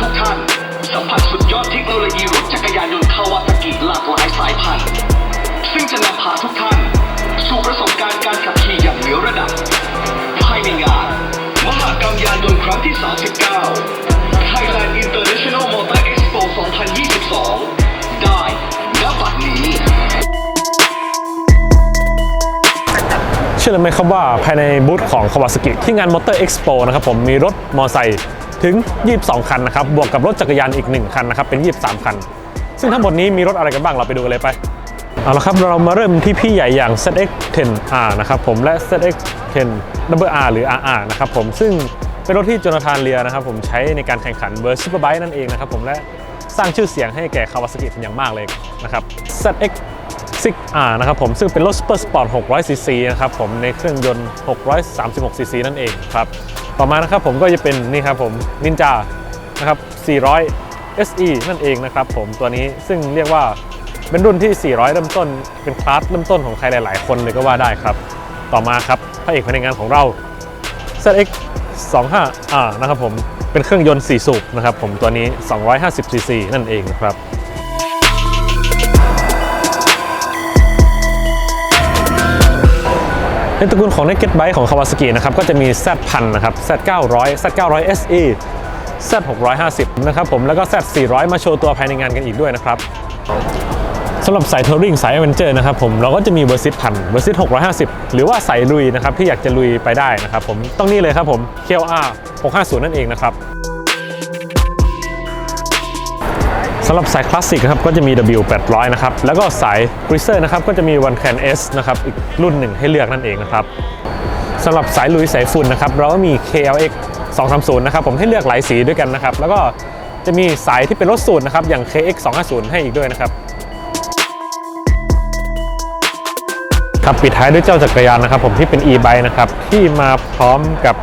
ทุกท่านสัมผัสสุดยอดเทคโนโลยีรถจักรยานยนต์คาวาซากิหลากหลายสายพันธุ์ซึ่งจะนำพาทุกท่าน สู่ประสบการณ์การขับขี่อย่างเหนือระดับ ภายในงาน มหกรรมยานยนต์ครั้งที่ 39 Thailand International Motor Expo 2022 ได้ณบัดนี้เชื่อเลยไหมครับว่าภายในบูธของ Kawasaki ที่งาน Motor Expo นะครับผมมีรถมอไซค์ ถึง 22 คันนะครับ บวกกับรถจักรยานอีก 1 คันนะครับ เป็น 23 คัน ซึ่งทั้งหมดนี้มีรถอะไรกันบ้างเราไปดูกันเลยไป เอาละครับ เรามาเริ่มที่พี่ใหญ่อย่าง ZX10R นะครับผม และ ZX10 WR หรือ RR นะครับผม ซึ่งเป็นรถที่โจนาธานเลียนะครับผมใช้ในการแข่งขันเบอร์ซูเปอร์ไบค์นั่นเองนะครับผม และสร้างชื่อเสียงให้แก่ Kawasaki เป็นอย่างมากเลยนะครับ ZX 6R นะครับผมซึ่งเป็นรถ Super Sport 600cc นะครับผมในเครื่องยนต์ 636cc นั่นเองครับ ต่อมานะครับผมก็จะเป็นนี่ครับผม Ninja นะครับ 400 SE นั่นเองนะครับผมตัวนี้ซึ่งเรียกว่าเป็นรุ่นที่ 400 เริ่มต้น เป็นคลาสเริ่มต้นของใครหลาย ๆ คนเลยก็ว่าได้ครับ ต่อมาครับพระเอกภายในงานของเรา ZX 25R นะครับผมเป็นเครื่องยนต์ 4 สูบนะครับผมตัวนี้ 250cc นั่นเองนะครับ ในตระกูลของ Naked Bike ของ Kawasaki นะครับก็จะมี Z 1 0 0นะครับ Z 900 Z 900 SE Z 650นะครับผมแล้วก็ Z 400มาโชว์ตัวภายในงานกันอีกด้วยนะครับสำหรับสายทัวริงสายเอเวนเจอร์นะครับผมเราก็จะมีเวอร์ซิตพันเวอร์ซิต650 หรือว่าสายลุยนะครับที่อยากจะลุยไปได้นะครับผมต้องนี่เลยครับผม KLR 650 นั่นเองนะครับ สำหรับสายคลาสสิกนะครับก็จะมี W 800 นะครับ แล้วก็สาย g r i z e r นะครับก็จะมี One Can S นะครับอีกรุ่นหนึ่งให้เลือกนั่นเองนะครับสำหรับสายลุยสายฝุ่นนะครับเราก็มี KLX 230นะครับผมให้เลือกหลายสีด้วยกันนะครับ แล้วก็จะมีสายที่เป็นรถสูตรนะครับอย่าง KX 250ให้อีกด้วยนะครับครับปิดท้ายด้วยเจ้าจักรยานนะครับ ผมที่เป็น e-bike นะครับที่มาพร้อมกับ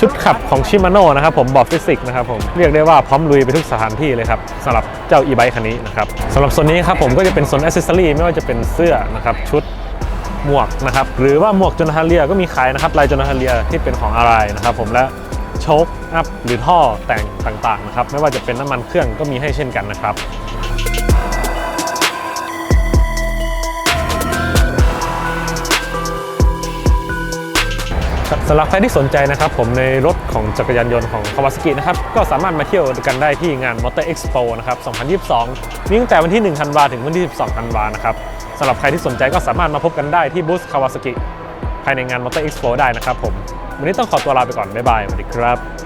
ชุดขับของชิมาโน่นะครับผมบอร์ดฟิสิกส์นะครับผมเรียกได้ว่าพร้อมลุยไปทุกสถานที่เลยครับสำหรับเจ้า e-bike คันนี้นะครับสำหรับโซนนี้ครับผมก็จะเป็นโซนอ c เซสซอรี่ไม่ว่าจะเป็นเสื้อนะครับชุดหมวกนะครับหรือว่าหมวกจนฮาเลียก็มีขายนะครับลายจนฮาเลียที่เป็นของอะไรนะครับผมและโชคอัพหรือท่อแต่งต่างๆนะครับไม่ว่าจะเป็นน้ำมันเครื่องก็มีให้เช่นกันนะครับ สำหรับใครที่สนใจนะครับผมในรถของจักรยานยนต์ของคาวาซากินะครับก็สามารถมาเที่ยวกันได้ที่งาน Motor Expo นะครับ 2022 มีตั้งแต่วันที่ 1 ธันวาถึงวันที่ 12 ธันวานะครับสำหรับใครที่สนใจก็สามารถมาพบกันได้ที่บูธคาวาซากิภายในงาน Motor Expo ได้นะครับผม วันนี้ต้องขอตัวลาไปก่อน บ๊ายบาย สวัสดีครับ